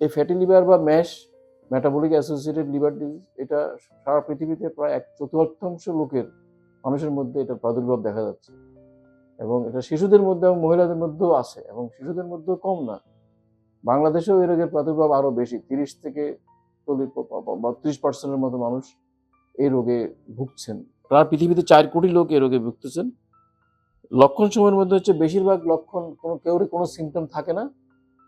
এই fatty liver বা MASH metabolic associated liver disease এটা সারা পৃথিবীতে প্রায় এক চতুর্থাংশ লোকের, মানুষের মধ্যে এটা প্রাদুর্ভাব দেখা যাচ্ছে। এবং এটা শিশুদের মধ্যে এবং মহিলাদের মধ্যেও আছে এবং শিশুদের মধ্যেও কম না। বাংলাদেশেও এই রোগের প্রাদুর্ভাব আরও বেশি, তিরিশ থেকে চল্লিশ বত্রিশ পার্সেন্টের মতো মানুষ এই রোগে ভুগছেন। প্রায় পৃথিবীতে চার কোটি লোক এই রোগে ভুগতেছেন। লক্ষণ সময়ের মধ্যে হচ্ছে বেশিরভাগ লক্ষণ কোনো, কেউরই কোনো সিমটম থাকে না।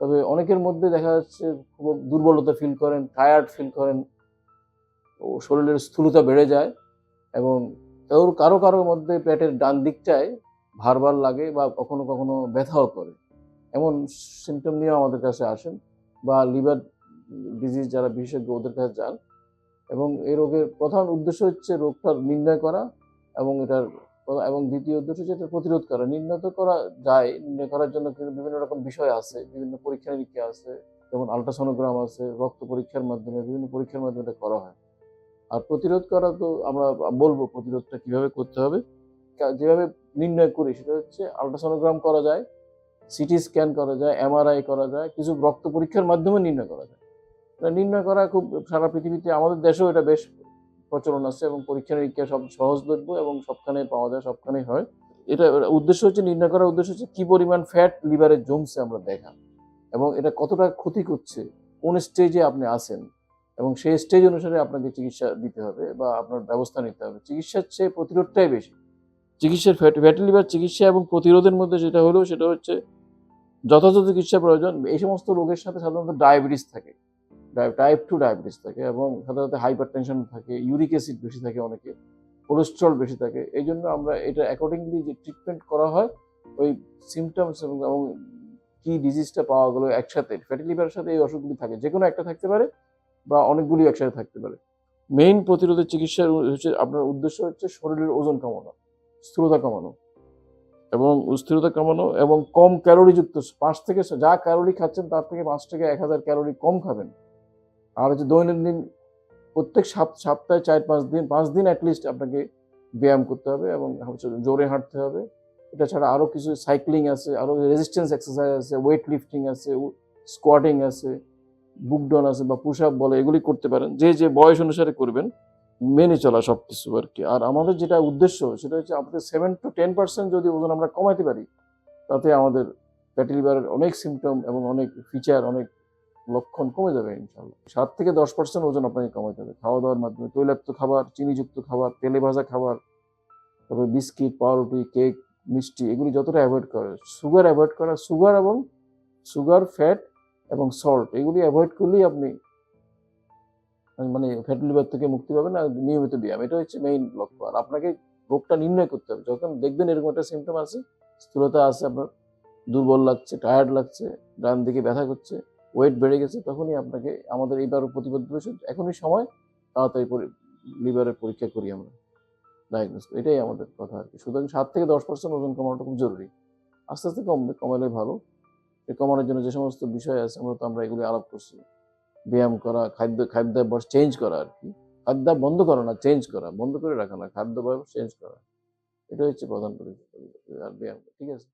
তবে অনেকের মধ্যে দেখা যাচ্ছে খুব দুর্বলতা ফিল করেন টায়ার্ড ফিল করেন, ও শরীরের স্থূলতা বেড়ে যায় এবং কারোর, কারও কারোর মধ্যে পেটের ডান দিকটায় ভারবার লাগে বা কখনো কখনো ব্যথাও করে। এমন সিমটম নিয়েও আমাদের কাছে আসেন বা লিভার ডিজিজ যারা বিশেষজ্ঞ ওদের কাছে যান এবং এই রোগের প্রধান উদ্দেশ্য হচ্ছে রোগটা নির্ণয় করা এবং এটার এবং দ্বিতীয় উদ্দেশ্য এটা প্রতিরোধ করা, নির্ণয় তো করা যায়, নির্ণয় করার জন্য কিন্তু বিভিন্ন রকম বিষয় আছে, বিভিন্ন পরীক্ষা নিরীক্ষা আছে, যেমন আলট্রাসোনোগ্রাম আছে, রক্ত পরীক্ষার মাধ্যমে, বিভিন্ন পরীক্ষার মাধ্যমে এটা করা হয়। আর প্রতিরোধ করা তো আমরা বলব প্রতিরোধটা কীভাবে করতে হবে। যেভাবে নির্ণয় করি সেটা হচ্ছে আলট্রাসোনোগ্রাম করা যায় সিটি স্ক্যান করা যায় এমআরআই করা যায়, কিছু রক্ত পরীক্ষার মাধ্যমে নির্ণয় করা যায়। নির্ণয় করা খুব সারা পৃথিবীতে, আমাদের দেশেও এটা বেশ প্রচলন আছে এবং পরীক্ষা নিরীক্ষা সব সহজলভ্য এবং সবখানে পাওয়া যায় সবখানেই হয়। এটা উদ্দেশ্য হচ্ছে, নির্ণয় করার উদ্দেশ্য হচ্ছে কি পরিমাণ ফ্যাট লিভারে জমছে আমরা দেখা এবং এটা কতটা ক্ষতি করছে, কোন স্টেজে আপনি আছেন এবং সেই স্টেজ অনুসারে আপনাকে চিকিৎসা দিতে হবে বা আপনার ব্যবস্থা নিতে হবে। চিকিৎসার চেয়ে প্রতিরোধটাই বেশি। চিকিৎসার ফ্যাট ফ্যাটি লিভার চিকিৎসা এবং প্রতিরোধের মধ্যে যেটা হলো, সেটা হচ্ছে যথাযথ চিকিৎসা প্রয়োজন। এই সমস্ত রোগের সাথে সাধারণত ডায়াবেটিস থাকে। টাইপ টু ডায়াবেটিস থাকে এবং সাধারণত হাইপার টেনশন থাকে ইউরিক অ্যাসিড বেশি থাকে অনেকে কোলেস্ট্রল বেশি থাকে। এই জন্য আমরা এটা অ্যাকর্ডিংলি যে ট্রিটমেন্ট করা হয়, ওই সিমটমস এবং কি ডিজিজটা পাওয়া গেলো একসাথে ফ্যাটি লিভারের সাথে এই অসুখগুলি থাকে। যে কোনো একটা থাকতে পারে বা অনেকগুলি একসাথে থাকতে পারে। মেইন প্রতিরোধের চিকিৎসার হচ্ছে আপনার উদ্দেশ্য হচ্ছে শরীরের ওজন কমানো, স্থূলতা কমানো এবং স্থিরতা কমানো এবং কম ক্যালোরিযুক্ত পাঁচ থেকে যা ক্যালোরি খাচ্ছেন তার থেকে পাঁচ থেকে এক হাজার ক্যালোরি কম খাবেন। আর হচ্ছে দৈনন্দিন প্রত্যেক সাপ- সপ্তাহে চার পাঁচ দিন পাঁচ দিন অ্যাটলিস্ট আপনাকে ব্যায়াম করতে হবে এবং জোরে হাঁটতে হবে। এটা ছাড়া আরও কিছু সাইক্লিং আছে আরও রেজিস্ট্যান্স এক্সারসাইজ আছে ওয়েট লিফটিং আছে স্কোয়াটিং আছে বুকডন আছে বা পুশ আপ বলে, এগুলি করতে পারেন। যে যে বয়স অনুসারে করবেন, মেনে চলা সব কিছু আর কি। আর আমাদের যেটা উদ্দেশ্য, সেটা হচ্ছে আমাদের সেভেন টু টেন পার্সেন্ট যদি ওজন আমরা কমাতে পারি, তাতে আমাদের ফ্যাটি লিভারের অনেক সিমটম এবং অনেক ফিচার অনেক লক্ষণ কমে যাবে ইনশাল্লাহ সাত থেকে দশ পার্সেন্ট ওজন আপনাকে কমাতে হবে। খাওয়া দাওয়ার মাধ্যমে তৈলাক্ত খাবার, চিনিযুক্ত খাবার, তেলে ভাজা খাবার, তারপরে বিস্কিট, পাউরুটি, কেক, মিষ্টি, এগুলি যতটা অ্যাভয়েড করে, সুগার অ্যাভয়েড করা, সুগার এবং সুগার, ফ্যাট এবং সল্ট, এগুলি অ্যাভয়েড করলেই আপনি মানে ফ্যাটি লিভার থেকে মুক্তি পাবেন আর নিয়মিত ব্যায়াম। এটা হচ্ছে মেইন লক্ষ্য। আর আপনাকে রোগটা নির্ণয় করতে হবে। যখন দেখবেন এরকম একটা সিমটম আছে, স্থূলতা আছে আপনার, দুর্বল লাগছে টায়ার্ড লাগছে, ডান দিকে ব্যথা করছে ওয়েট বেড়ে গেছে, তখনই আপনাকে আমাদের এইবার প্রতিবদ্ধ এখনই সময়, তাড়াতাড়ি লিভারের পরীক্ষা করি আমরা। ডায়াগনোস এটাই আমাদের কথা আর কি। সুতরাং সাত থেকে দশ পার্সেন্ট ওজন কমানোটা খুব জরুরি। আস্তে আস্তে কমবে কমালে ভালো। কমানোর জন্য যে সমস্ত বিষয় আছে, আমরা তো আমরা এগুলি আলাপ করছি। ব্যায়াম করা, খাদ্য, খাদ্যাভ্যাস চেঞ্জ করা আর কি। খাদ্যাভ্যাস বন্ধ করা না চেঞ্জ করা। বন্ধ করে রাখা না খাদ্যাভ্যাস চেঞ্জ করা। এটা হচ্ছে প্রধান পরিচয় আর ব্যায়াম, ঠিক আছে?